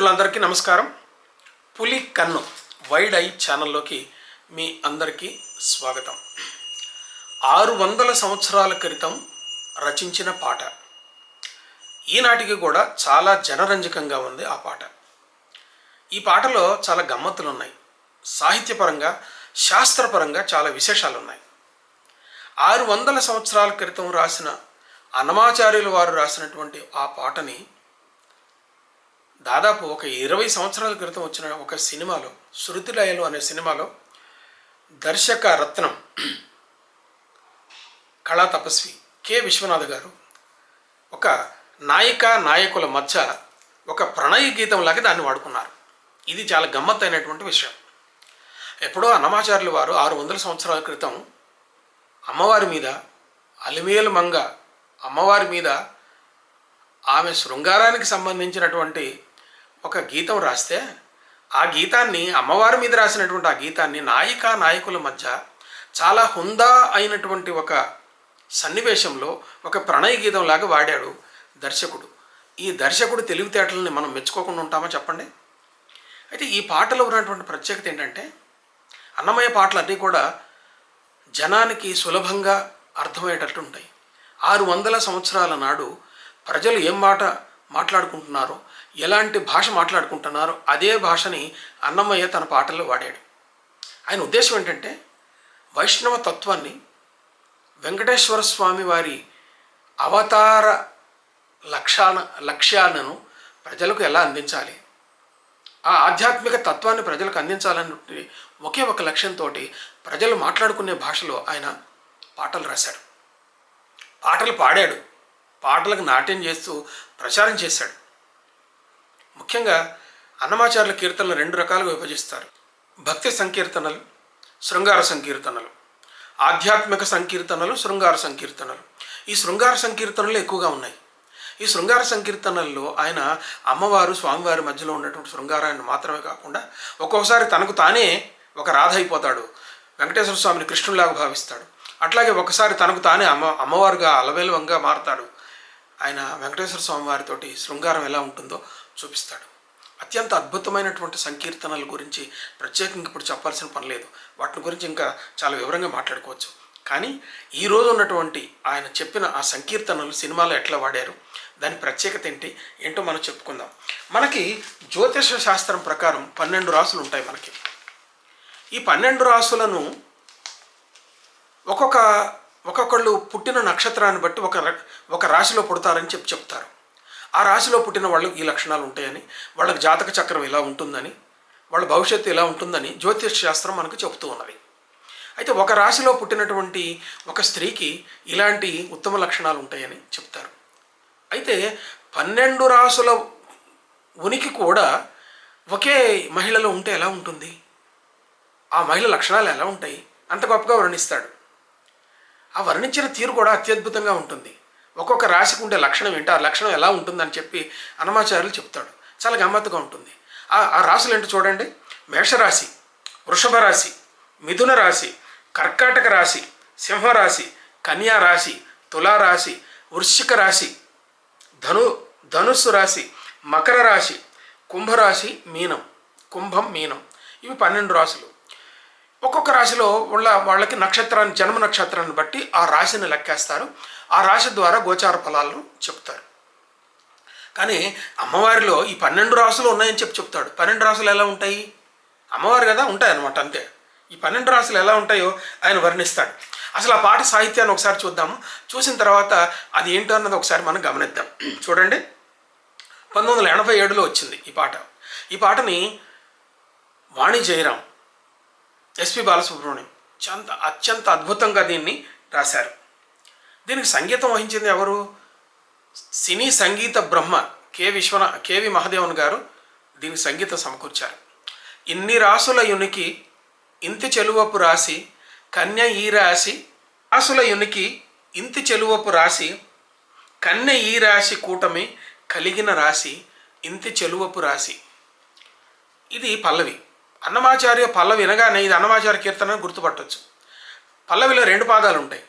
మిత్రులందరికీ నమస్కారం. పులి కన్ను వైడ్ ఐ ఛానల్లోకి మీ అందరికీ స్వాగతం. ఆరు వందల సంవత్సరాల క్రితం రచించిన పాట. ఈనాటికి కూడా చాలా జనరంజకంగా ఉంది ఆ పాట. ఈ పాటలో చాలా గమ్మత్తులు ఉన్నాయి సాహిత్యపరంగా శాస్త్రపరంగా చాలా విశేషాలు ఉన్నాయి ఆరు వందల సంవత్సరాల క్రితం రాసిన అన్నమాచార్యుల వారు రాసినటువంటి ఆ పాటని దాదాపు ఒక ఇరవై సంవత్సరాల క్రితం వచ్చిన ఒక సినిమాలో శృతిలయలు అనే సినిమాలో దర్శక రత్నం కళా తపస్వి కె. విశ్వనాథ్ గారు ఒక నాయిక నాయకుల మధ్య ఒక ప్రణయ గీతం లాగా దాన్ని వాడుకున్నారు. ఇది చాలా గమ్మత్తైనటువంటి విషయం. ఎప్పుడో అన్నమాచార్యులు వారు ఆరు వందల సంవత్సరాల క్రితం అమ్మవారి మీద అలిమేలు మంగ అమ్మవారి మీద ఆమె శృంగారానికి సంబంధించినటువంటి ఒక గీతం రాస్తే ఆ గీతాన్ని అమ్మవారి మీద రాసినటువంటి ఆ గీతాన్ని నాయిక నాయకుల మధ్య చాలా హుందా అయినటువంటి ఒక సన్నివేశంలో ఒక ప్రణయ గీతంలాగా వాడాడు దర్శకుడు. ఈ దర్శకుడు తెలివితేటలని మనం మెచ్చుకోకుండా ఉంటామా చెప్పండి? అయితే ఈ పాటలో ఉన్నటువంటి ప్రత్యేకత ఏంటంటే అన్నమయ్య పాటలు అన్నీ కూడా జనానికి సులభంగా అర్థమయ్యేటట్టు ఉంటాయి. ఆరు వందల సంవత్సరాల నాడు ప్రజలు ఏం మాట మాట్లాడుకుంటున్నారో ఎలాంటి భాష మాట్లాడుకుంటున్నారో అదే భాషని అన్నమయ్య తన పాటల్లో వాడాడు. ఆయన ఉద్దేశం ఏంటంటే వైష్ణవ తత్వాన్ని వెంకటేశ్వర స్వామి వారి అవతార లక్ష్యాన లక్ష్యాలను ప్రజలకు ఎలా అందించాలి? ఆ ఆధ్యాత్మిక తత్వాన్ని ప్రజలకు అందించాలని ఒకే ఒక లక్ష్యంతో ప్రజలు మాట్లాడుకునే భాషలో ఆయన పాటలు రాశాడు. పాటలు పాడాడు. పాటలకు నాట్యం చేస్తూ ప్రచారం చేశాడు. ముఖ్యంగా అన్నమాచార్యుల కీర్తనలు రెండు రకాలుగా విభజిస్తారు. భక్తి సంకీర్తనలు శృంగార సంకీర్తనలు. ఆధ్యాత్మిక సంకీర్తనలు శృంగార సంకీర్తనలు. ఈ శృంగార సంకీర్తనలు ఎక్కువగా ఉన్నాయి. ఈ శృంగార సంకీర్తనల్లో ఆయన అమ్మవారు స్వామివారి మధ్యలో ఉన్నటువంటి శృంగారాన్ని మాత్రమే కాకుండా ఒక్కొక్కసారి తనకు తానే ఒక రాధ అయిపోతాడు. వెంకటేశ్వర స్వామిని కృష్ణులాగా భావిస్తాడు. అట్లాగే ఒకసారి తనకు తానే అమ్మ అమ్మవారుగా అలవేలవంగా మారతాడు. ఆయన వెంకటేశ్వర స్వామి వారితోటి శృంగారం ఎలా ఉంటుందో చూపిస్తాడు. అత్యంత అద్భుతమైనటువంటి సంకీర్తనల గురించి ప్రత్యేకంగా ఇప్పుడు చెప్పాల్సిన పని లేదు. వాటి గురించి ఇంకా చాలా వివరంగా మాట్లాడుకోవచ్చు. కానీ ఈ రోజు ఉన్నటువంటి ఆయన చెప్పిన ఆ సంకీర్తనలు సినిమాలో ఎట్లా వాడారు? దాని ప్రత్యేకత ఏంటి? ఏంటో మనం చెప్పుకుందాం. మనకి జ్యోతిష శాస్త్రం ప్రకారం పన్నెండు రాసులు ఉంటాయి మనకి. ఈ పన్నెండు రాసులను ఒక్కొక్క ఒక్కొక్కళ్ళు పుట్టిన నక్షత్రాన్ని బట్టి ఒక ఒక రాశిలో పుడతారని చెప్పి చెప్తారు. ఆ రాశిలో పుట్టిన వాళ్ళకి ఈ లక్షణాలు ఉంటాయని వాళ్ళకి జాతక చక్రం ఇలా ఉంటుందని వాళ్ళ భవిష్యత్తు ఇలా ఉంటుందని జ్యోతిష్ శాస్త్రం మనకు చెబుతూ ఉన్నది. అయితే ఒక రాశిలో పుట్టినటువంటి ఒక స్త్రీకి ఇలాంటి ఉత్తమ లక్షణాలు ఉంటాయని చెప్తారు. అయితే పన్నెండు రాసుల ఉనికి కూడా ఒకే మహిళలో ఉంటే ఎలా ఉంటుంది? ఆ మహిళ లక్షణాలు ఎలా ఉంటాయి? అంత గొప్పగా వర్ణిస్తాడు. ఆ వర్ణించిన తీరు కూడా అత్యద్భుతంగా ఉంటుంది. ఒక్కొక్క రాశికి ఉండే లక్షణం ఏంటి ఆ లక్షణం ఎలా ఉంటుందని చెప్పి అనమాచార్యులు చెప్తాడు. చాలా గమ్మత్తుగా ఉంటుంది. ఆ ఆ రాశులు ఏంటో చూడండి. మేషరాశి వృషభ రాశి మిథున రాశి కర్కాటక రాశి సింహరాశి కన్యా రాశి తులారాశి వృశ్చిక రాశి ధను ధనుస్సు రాశి మకర రాశి కుంభరాశి మీనం కుంభం మీనం. ఇవి పన్నెండు రాశులు. ఒక్కొక్క రాశిలో వాళ్ళ వాళ్ళకి నక్షత్రాన్ని జన్మ నక్షత్రాన్ని బట్టి ఆ రాశిని లెక్కేస్తారు. ఆ రాశి ద్వారా గోచార ఫలాలను చెప్తారు. కానీ అమ్మవారిలో ఈ పన్నెండు రాసులు ఉన్నాయని చెప్పి చెప్తాడు. పన్నెండు రాసులు ఎలా ఉంటాయి? అమ్మవారు కదా ఉంటాయి అనమాట అంతే. ఈ పన్నెండు రాసులు ఎలా ఉంటాయో ఆయన వర్ణిస్తాడు. అసలు ఆ పాట సాహిత్యాన్ని ఒకసారి చూద్దాము. చూసిన తర్వాత అది ఏంటో అన్నది ఒకసారి మనం గమనిద్దాం. చూడండి. పంతొమ్మిది వందల ఎనభై ఏడులో వచ్చింది ఈ పాట ఈ పాటని వాణి జయరాం ఎస్పి బాలసుబ్రహ్మణ్యం చాలా అత్యంత అద్భుతంగా దీన్ని రాశారు. దీనికి సంగీతం వహించింది ఎవరు? సినీ సంగీత బ్రహ్మ కె విశ్వన కేవి మహాదేవన్ గారు దీనికి సంగీతం సమకూర్చారు. ఇన్ని రాసుల యునికి ఇంతి చెలువపు రాసి కన్య ఈ రాశి రాసుల యునికి ఇంతి చెలువపు రాసి కన్య ఈ రాశి కూటమి కలిగిన రాశి ఇంతి చెలువపు రాశి ఇది పల్లవి. అన్నమాచార్య పల్లవి వినగానే ఇది అన్నమాచార్య కీర్తన అని గుర్తుపట్టవచ్చు పల్లవిలో రెండు పాదాలు ఉంటాయి.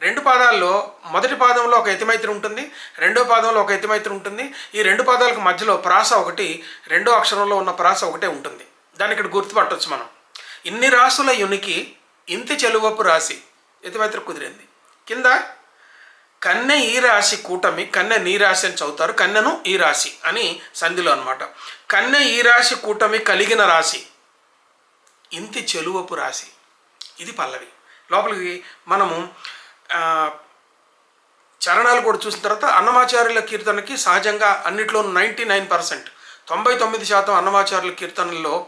రెండు పాదాల్లో మొదటి పాదంలో ఒక ఎతిమైత్రి ఉంటుంది రెండో పాదంలో ఒక యతిమైత్రి ఉంటుంది. ఈ రెండు పాదాలకు మధ్యలో ప్రాస ఒకటి రెండో అక్షరంలో ఉన్న ప్రాస ఒకటే ఉంటుంది. దాన్ని ఇక్కడ గుర్తుపట్టవచ్చు మనం. ఇన్ని రాసుల యునికి ఇంతి చెలువపు రాసి ఎతిమైత్రి కుదిరింది. కింద కన్నె ఈ రాశి కూటమి కన్నె నీ రాశి అని చదువుతారు. కన్నెను ఈ రాశి అని సంధిలో అనమాట కన్నె ఈ రాశి కూటమి కలిగిన రాశి ఇంతి చెలువపు రాశి. ఇది పల్లవి. లోపలికి మనము చరణాలు కూడా చూసిన తర్వాత అన్నమాచార్యుల కీర్తనకి సహజంగా అన్నిట్లో నైంటీ నైన్ పర్సెంట్. తొంభై తొమ్మిది శాతం అన్నమాచార్యుల కీర్తనల్లో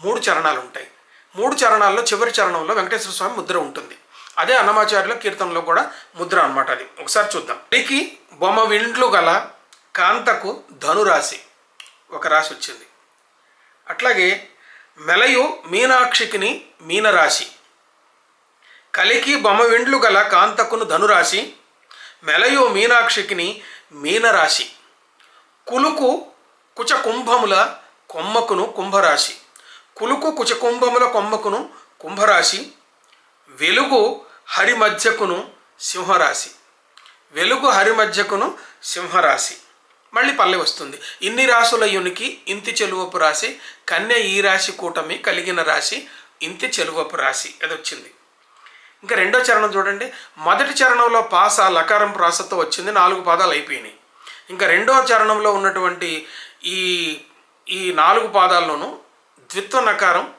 మూడు చరణాలు ఉంటాయి. మూడు చరణాల్లో చివరి చరణంలో వెంకటేశ్వర స్వామి ముద్ర ఉంటుంది. అదే అన్నమాచార్యుల కీర్తనలో కూడా ముద్ర అనమాట అది. ఒకసారి చూద్దాం. పలికి బొమ్మ విండ్లు గల కాంతకు ధనురాశి. ఒక రాశి వచ్చింది. అట్లాగే మెలయు మీనాక్షికిని మీనరాశి. కలికి బొమ్మవిండ్లు గల కాంతకును ధనురాశి మెలయు మీనాక్షికిని మీనరాశి. కులుకు కుచకుంభముల కొమ్మకును కుంభరాశి. కులుకు కుచకుంభముల కొమ్మకును కుంభరాశి. వెలుగు హరిమధ్యకును సింహరాశి. వెలుగు హరిమధ్యకును సింహరాశి. మళ్ళీ పల్లె వస్తుంది. ఇన్ని రాసుల యునికి ఇంతి చెలువపు రాశి కన్య ఈ రాశి కూటమి కలిగిన రాశి ఇంతి చెలువపు రాశి అది వచ్చింది ఇంకా రెండో చరణం చూడండి. మొదటి చరణంలో పాస లకారం ప్రాసతో వచ్చింది. నాలుగు పాదాలు అయిపోయినాయి. ఇంకా రెండో చరణంలో ఉన్నటువంటి ఈ ఈ నాలుగు పాదాల్లోనూ ద్విత్వ నకారం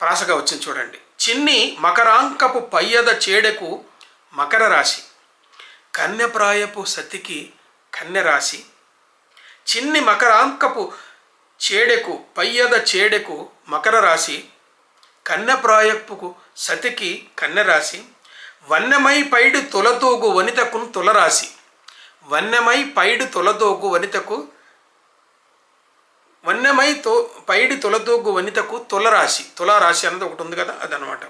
ప్రాసగా వచ్చింది చూడండి. చిన్ని మకరాంకపు పయ్యద చేడకు మకర రాశి. కన్యప్రాయపు సతికి కన్నెరాశి రాశి చిన్ని మకరాంకపు చేడెకు పయ్యద చేడెకు మకర రాశి. కన్యప్రాయపుకు సతికి కన్నెరాశి వన్నెమై పైడు తొలతోగు వనితకును తులరాశి. వన్నెమై పైడు తొలతూగు వనితకు వన్నెమై తో పైడి తొలతూగు వనితకు తులరాశి. తులారాశి అన్నది ఒకటి ఉంది కదా అదనమాట.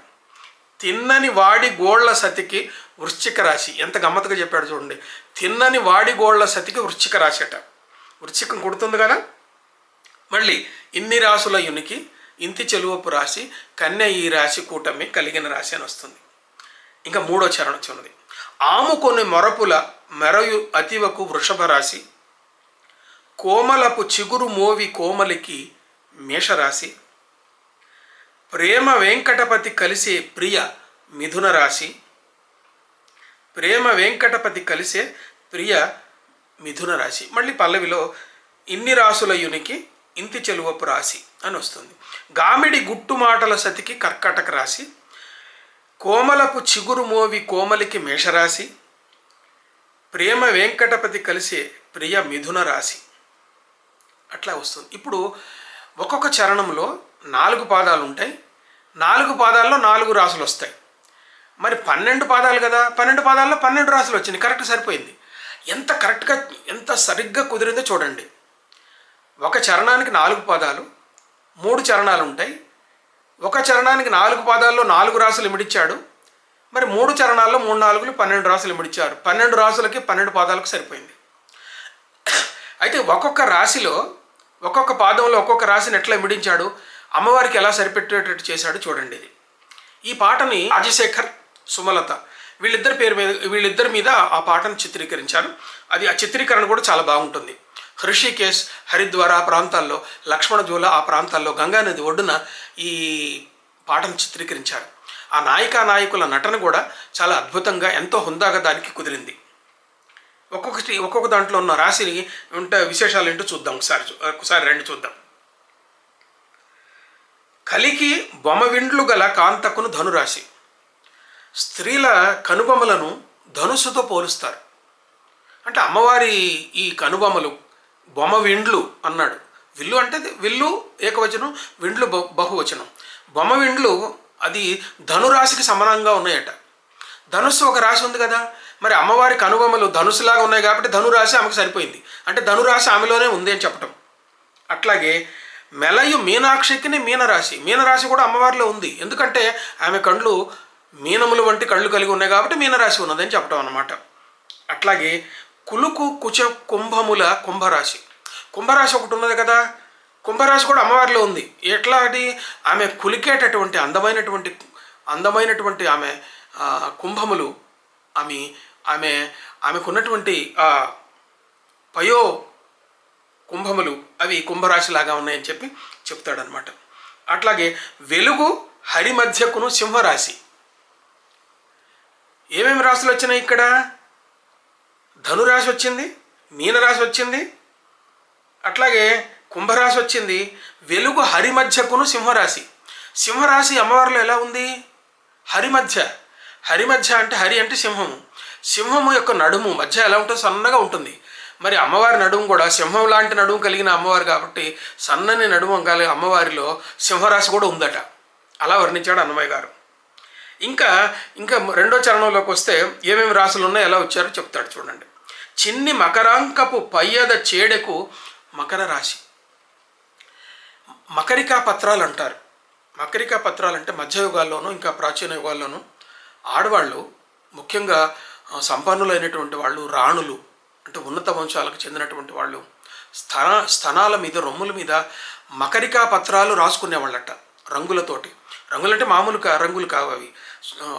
తిన్నని వాడి గోళ్ళ సతికి వృశ్చిక రాశి. ఎంత గమ్మత్తుగా చెప్పాడు చూడండి. తిన్నని వాడి గోళ్ళ సతికి వృశ్చిక రాశి అట. వృశ్చికం కుడుతుంది కదా? మళ్ళీ ఇన్ని రాసుల యునికి ఇంతి చెలువపు రాశి కన్య ఈ రాశి కూటమి కలిగిన రాశి అని వస్తుంది. ఇంకా మూడో చరణం చిన్నది ఆముకొని మొరపుల మెరయు అతివకు వృషభ రాశి కోమలపు చిగురు మోవి కోమలికి మేషరాశి ప్రేమ వెంకటపతి కలిసే ప్రియ మిథున రాశి. ప్రేమ వెంకటపతి కలిసే ప్రియ మిథున రాశి. మళ్ళీ పల్లవిలో ఇన్ని రాసుల యునికి ఇంతి చెలువపు రాశి అని వస్తుంది. గామిడి గుట్టు మాటల సతికి కర్కాటక రాశి. కోమలపు చిగురు మోవి కోమలికి మేషరాశి. ప్రేమ వెంకటపతి కలిసే ప్రియ మిథున రాశి. అట్లా వస్తుంది. ఇప్పుడు ఒక్కొక్క చరణంలో నాలుగు పాదాలు ఉంటాయి. నాలుగు పాదాల్లో నాలుగు రాసులు వస్తాయి. మరి పన్నెండు పాదాలు కదా? పన్నెండు పాదాల్లో పన్నెండు రాసులు వచ్చింది కరెక్ట్ సరిపోయింది. ఎంత కరెక్ట్గా ఎంత సరిగ్గా కుదిరిందో చూడండి. ఒక చరణానికి నాలుగు పాదాలు మూడు చరణాలు ఉంటాయి. ఒక చరణానికి నాలుగు పాదాల్లో నాలుగు రాసులు ఇమిడిచ్చాడు. మరి మూడు చరణాల్లో మూడు నాలుగులు పన్నెండు రాసులు ఇమిడిచ్చారు. పన్నెండు రాసులకి పన్నెండు పాదాలకు సరిపోయింది. అయితే ఒక్కొక్క రాశిలో ఒక్కొక్క పాదంలో ఒక్కొక్క రాశిని ఎట్లా ఇమిడించాడు? అమ్మవారికి ఎలా సరిపెట్టేటట్టు చేశాడు చూడండి. ఇది ఈ పాటని రాజశేఖర్ సుమలత వీళ్ళిద్దరి పేరు మీద వీళ్ళిద్దరి మీద ఆ పాటను చిత్రీకరించారు. అది ఆ చిత్రీకరణ కూడా చాలా బాగుంటుంది. హృషికేశ్ హరిద్వార్ ఆ ప్రాంతాల్లో లక్ష్మణజూల ఆ ప్రాంతాల్లో గంగానది ఒడ్డున ఈ పాటను చిత్రీకరించారు. ఆ నాయికా నాయకుల నటన కూడా చాలా అద్భుతంగా ఎంతో హుందాగా దానికి కుదిరింది. ఒక్కొక్కటి ఒక్కొక్క దాంట్లో ఉన్న రాశిని ఉంటే విశేషాలు ఏంటో చూద్దాం ఒకసారి ఒకసారి రెండు చూద్దాం. కలికి బొమవిండ్లు గల కాంతకును ధనురాశి. స్త్రీల కనుబొమలను ధనుసుతో పోలుస్తారు. అంటే అమ్మవారి ఈ కనుబొమలు బొమ్మ విండ్లు అన్నాడు. విల్లు అంటే విల్లు ఏకవచనం విండ్లు బహువచనం. బొమ్మ విండ్లు అది ధనురాశికి సమానంగా ఉన్నాయట. ధనుస్సు ఒక రాశి ఉంది కదా మరి అమ్మవారి కనుబొమ్మలు ధనుసులాగా ఉన్నాయి కాబట్టి ధనురాశి ఆమెకు సరిపోయింది. అంటే ధనురాశి ఆమెలోనే ఉంది అని చెప్పటం. అట్లాగే మెలయు మీనాక్షికిని మీనరాశి. మీనరాశి కూడా అమ్మవారిలో ఉంది. ఎందుకంటే ఆమె కళ్ళు మీనములు వంటి కళ్ళు కలిగి ఉన్నాయి కాబట్టి మీనరాశి ఉన్నదని చెప్పడం అనమాట అట్లాగే కులుకు కుచ కుంభముల కుంభరాశి. కుంభరాశి ఒకటి ఉన్నది కదా. కుంభరాశి కూడా అమ్మవారిలో ఉంది. ఎట్లా అది ఆమె కులికేటటువంటి అందమైనటువంటి అందమైనటువంటి ఆమె కుంభములు ఆమె ఆమె ఆమెకున్నటువంటి పయో కుంభములు అవి కుంభరాశిలాగా ఉన్నాయని చెప్పి చెప్తాడనమాట అట్లాగే వెలుగు హరి మధ్యకును సింహరాశి. ఏమేమి రాశులు వచ్చినాయి ఇక్కడ? ధనురాశి వచ్చింది మీనరాశి వచ్చింది అట్లాగే కుంభరాశి వచ్చింది వెలుగు హరి మధ్యకును సింహరాశి. సింహరాశి అమ్మవారిలో ఎలా ఉంది? హరి మధ్య హరి మధ్య అంటే హరి అంటే సింహము. సింహము యొక్క నడుము మధ్య ఎలా ఉంటుందో సన్నగా ఉంటుంది. మరి అమ్మవారి నడుము కూడా సింహం లాంటి నడుము కలిగిన అమ్మవారు కాబట్టి సన్నని నడుము కలిగిన అమ్మవారిలో సింహరాశి కూడా ఉందట. అలా వర్ణించాడు అన్నమయ్య గారు. ఇంకా ఇంకా రెండో చరణంలోకి వస్తే ఏమేమి రాసులు ఉన్నాయో ఎలా వచ్చారో చెప్తాడు చూడండి. చిన్ని మకరాంకపు పయ్యద చేడెకు మకర రాశి. మకరికా పత్రాలు అంటారు. మకరికా పత్రాలు అంటే మధ్యయుగాల్లోనూ ఇంకా ప్రాచీన యుగాల్లోనూ ఆడవాళ్ళు ముఖ్యంగా సంపన్నులైనటువంటి వాళ్ళు రాణులు అంటే ఉన్నత వంశాలకు చెందినటువంటి వాళ్ళు స్థన స్థనాల మీద రొమ్ముల మీద మకరికా పత్రాలు రాసుకునేవాళ్ళట రంగులతోటి. రంగులంటే మామూలు కా రంగులు కావు అవి.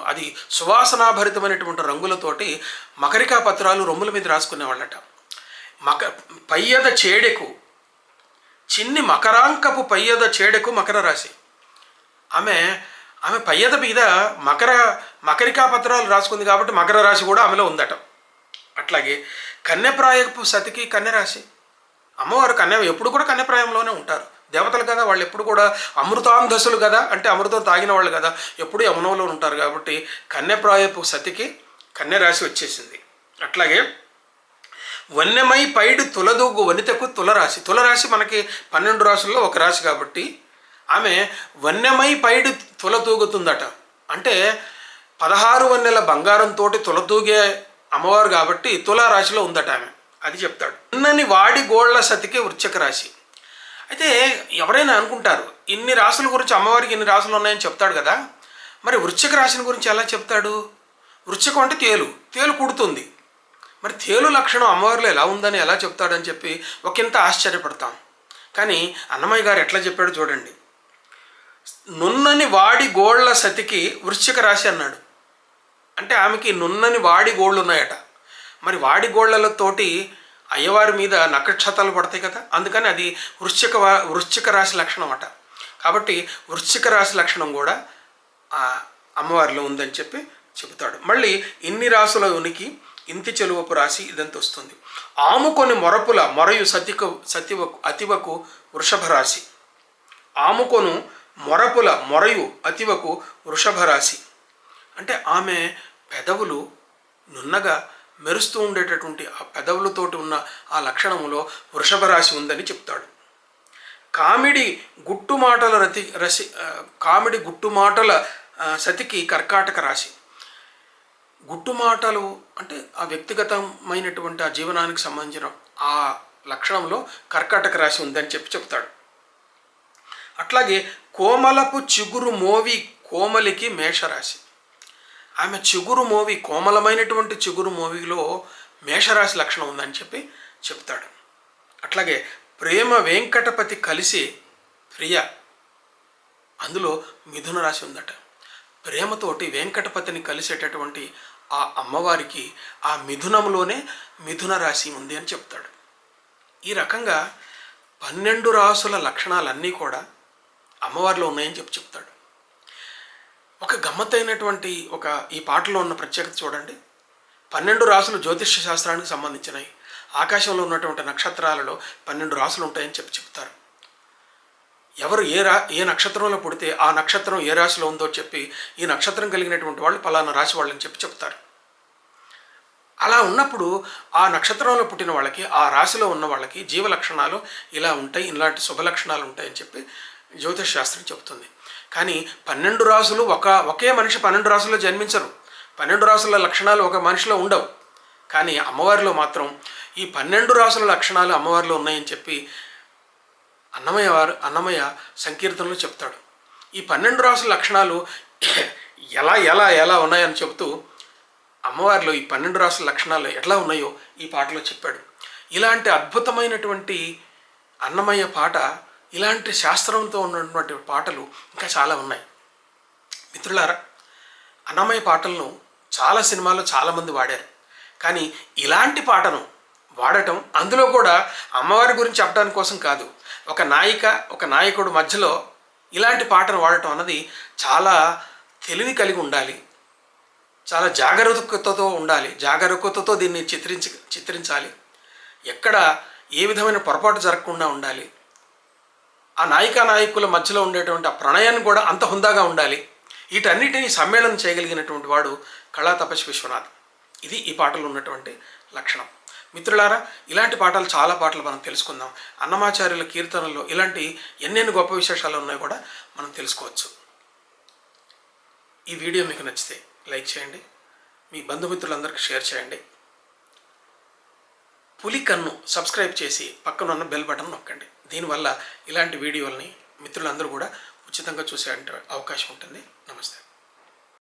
అది సువాసనాభరితమైనటువంటి రంగులతోటి మకరికా పత్రాలు రొమ్ముల మీద రాసుకునేవాళ్ళట. మక పయ్యద చేడెకు చిన్ని మకరాంకపు పయ్యద చేడెకు మకర రాశి. ఆమె ఆమె పయ్యద మీద మకర మకరికా పత్రాలు రాసుకుంది కాబట్టి మకర రాశి కూడా ఆమెలో ఉందట. అట్లాగే కన్యప్రాయపు సతికి కన్యరాశి. అమ్మవారు కన్య ఎప్పుడు కూడా కన్యప్రాయంలోనే ఉంటారు. దేవతలు కదా వాళ్ళు ఎప్పుడు కూడా అమృతాంధసులు కదా అంటే అమృతం తాగిన వాళ్ళు కదా ఎప్పుడు యమునంలో ఉంటారు కాబట్టి కన్యప్రాయపు సతికి కన్యరాశి వచ్చేసింది. అట్లాగే వన్యమై పైడు తులదూగు వనితకు తులరాశి. తులరాశి మనకి పన్నెండు రాశుల్లో ఒక రాశి కాబట్టి ఆమె వన్యమై పైడు తులతూగుతుందట అంటే పదహారు వన్నెల బంగారంతో తులతూగే అమ్మవారు కాబట్టి తులారాశిలో ఉందట ఆమె. అది చెప్తాడు. ఇన్నని వాడి గోళ్ళ సతికి వృశ్చిక రాశి. అయితే ఎవరైనా అనుకుంటారు ఇన్ని రాసుల గురించి అమ్మవారికి ఇన్ని రాసులు ఉన్నాయని చెప్తాడు కదా. మరి వృశ్చిక రాశిని గురించి ఎలా చెప్తాడు? వృశ్చికం అంటే తేలు. తేలు కుడుతుంది. మరి తేలు లక్షణం అమ్మవారిలో ఎలా ఉందని ఎలా చెప్తాడని చెప్పి ఒకంత ఆశ్చర్యపడతాం. కానీ అన్నమయ్య గారు ఎట్లా చెప్పాడు చూడండి. నున్నని వాడి గోళ్ళ సతికి వృశ్చిక రాశి అన్నాడు. అంటే ఆమెకి నున్నని వాడి గోళ్ళు ఉన్నాయట మరి వాడి గోళ్ళతోటి అయ్యవారి మీద నక్షత్రాలు పడతాయి కదా? అందుకని అది వృశ్చిక వృశ్చిక రాశి లక్షణం అట. కాబట్టి వృశ్చిక రాశి లక్షణం కూడా ఆ అమ్మవారిలో ఉందని చెప్పి చెబుతాడు. మళ్ళీ ఇన్ని రాసుల ఉనికి ఇంతి చెలువపు రాశి ఇదంతా వస్తుంది. ఆముకొని మొరపుల మొరయు సతికు సతివకు అతివకు వృషభ రాశి. ఆముకొను మొరపుల మొరయు అతివకు వృషభ రాశి. అంటే ఆమె పెదవులు నున్నగా మెరుస్తూ ఉండేటటువంటి ఆ పెదవులతోటి ఉన్న ఆ లక్షణములో వృషభ రాశి ఉందని చెప్తాడు. కామెడీ గుట్టు మాటల రతి రసి కామెడీ గుట్టు మాటల సతికి కర్కాటక రాశి. గుట్టు మాటలు అంటే ఆ వ్యక్తిగతమైనటువంటి ఆ జీవనానికి సంబంధించిన ఆ లక్షణంలో కర్కాటక రాశి ఉందని చెప్పి చెప్తాడు. అట్లాగే కోమలపు చిగురు మోవి కోమలికి మేషరాశి. ఆమె చిగురు మోవి కోమలమైనటువంటి చిగురు మోవిలో మేషరాశి లక్షణం ఉందని చెప్పి చెప్తాడు. అట్లాగే ప్రేమ వెంకటపతి కలిసి ప్రియ అందులో మిథున రాశి ఉందట. ప్రేమతోటి వెంకటపతిని కలిసేటటువంటి ఆ అమ్మవారికి ఆ మిథునంలోనే మిథున రాశి ఉంది అని చెప్తాడు. ఈ రకంగా పన్నెండు రాసుల లక్షణాలన్నీ కూడా అమ్మవారిలో ఉన్నాయని చెప్పి చెప్తాడు. ఒక గమ్మత్తైనటువంటి ఒక ఈ పాటలో ఉన్న ప్రత్యేకత చూడండి. పన్నెండు రాసులు జ్యోతిష్య శాస్త్రానికి సంబంధించినవి. ఆకాశంలో ఉన్నటువంటి నక్షత్రాలలో పన్నెండు రాసులు ఉంటాయని చెప్పి చెప్తారు. ఎవరు ఏ రా ఏ నక్షత్రంలో పుడితే ఆ నక్షత్రం ఏ రాశిలో ఉందో చెప్పి ఈ నక్షత్రం కలిగినటువంటి వాళ్ళు పలానా రాశి వాళ్ళని చెప్పి చెప్తారు. అలా ఉన్నప్పుడు ఆ నక్షత్రంలో పుట్టిన వాళ్ళకి ఆ రాశిలో ఉన్న వాళ్ళకి జీవ లక్షణాలు ఇలా ఉంటాయి ఇలాంటి శుభ లక్షణాలు ఉంటాయని చెప్పి జ్యోతిష్ శాస్త్రం చెబుతుంది. కానీ పన్నెండు రాసులు ఒక ఒకే మనిషి పన్నెండు రాసుల్లో జన్మించరు. పన్నెండు రాసుల లక్షణాలు ఒక మనిషిలో ఉండవు. కానీ అమ్మవారిలో మాత్రం ఈ పన్నెండు రాసుల లక్షణాలు అమ్మవారిలో ఉన్నాయని చెప్పి అన్నమయ్య వారు అన్నమయ్య సంకీర్తనలో చెప్తాడు. ఈ పన్నెండు రాసుల లక్షణాలు ఎలా ఎలా ఎలా ఉన్నాయని చెబుతూ అమ్మవారిలో ఈ పన్నెండు రాసుల లక్షణాలు ఎట్లా ఉన్నాయో ఈ పాటలో చెప్పాడు. ఇలాంటి అద్భుతమైనటువంటి అన్నమయ్య పాట ఇలాంటి శాస్త్రంతో ఉన్నటువంటి పాటలు ఇంకా చాలా ఉన్నాయి. మిత్రులారా అన్నమయ్య పాటలను చాలా సినిమాల్లో చాలామంది వాడారు. కానీ ఇలాంటి పాటను వాడటం అందులో కూడా అమ్మవారి గురించి చెప్పడానికి కోసం కాదు ఒక నాయిక ఒక నాయకుడు మధ్యలో ఇలాంటి పాటను వాడటం అన్నది చాలా తెలివి కలిగి ఉండాలి. చాలా జాగరూకతతో ఉండాలి. జాగరూకతతో దీన్ని చిత్రించి చిత్రించాలి. ఎక్కడ ఏ విధమైన పొరపాటు జరగకుండా ఉండాలి. ఆ నాయికా నాయకుల మధ్యలో ఉండేటువంటి ఆ ప్రణయాన్ని కూడా అంత హుందాగా ఉండాలి. వీటన్నిటిని సమ్మేళనం చేయగలిగినటువంటి వాడు కళా తపస్వి విశ్వనాథ్. ఇది ఈ పాటలో ఉన్నటువంటి లక్షణం. మిత్రులారా ఇలాంటి పాటలు చాలా పాటలు మనం తెలుసుకుందాం. అన్నమాచార్యుల కీర్తనల్లో ఇలాంటి ఎన్నెన్ని గొప్ప విశేషాలు ఉన్నాయో కూడా మనం తెలుసుకోవచ్చు. ఈ వీడియో మీకు నచ్చితే లైక్ చేయండి. మీ బంధుమిత్రులందరికీ షేర్ చేయండి. పులి కన్ను సబ్స్క్రైబ్ చేసి పక్కన ఉన్న బెల్ బటన్ నొక్కండి. దీనివల్ల ఇలాంటి వీడియోల్ని మిత్రులందరూ కూడా ఉచితంగా చూసే అవకాశం ఉంటుంది. నమస్తే.